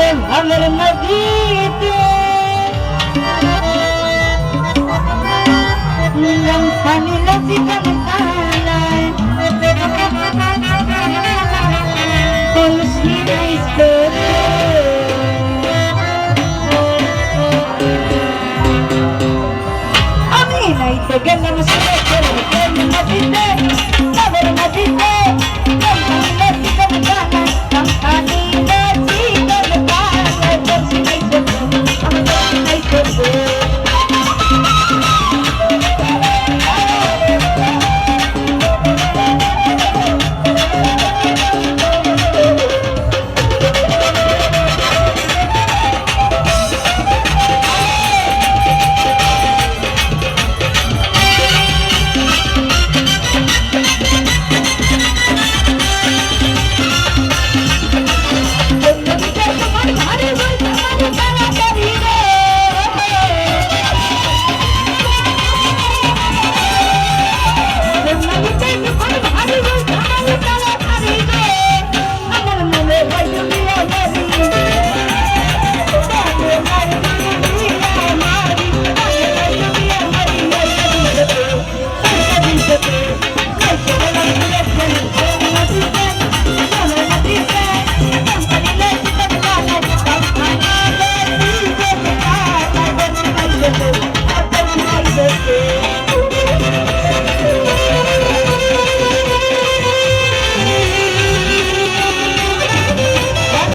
চলে ভালোর নদীতে নিলাম পানি লসিকান আমি নাইতে গেলাম সুরে Let's go.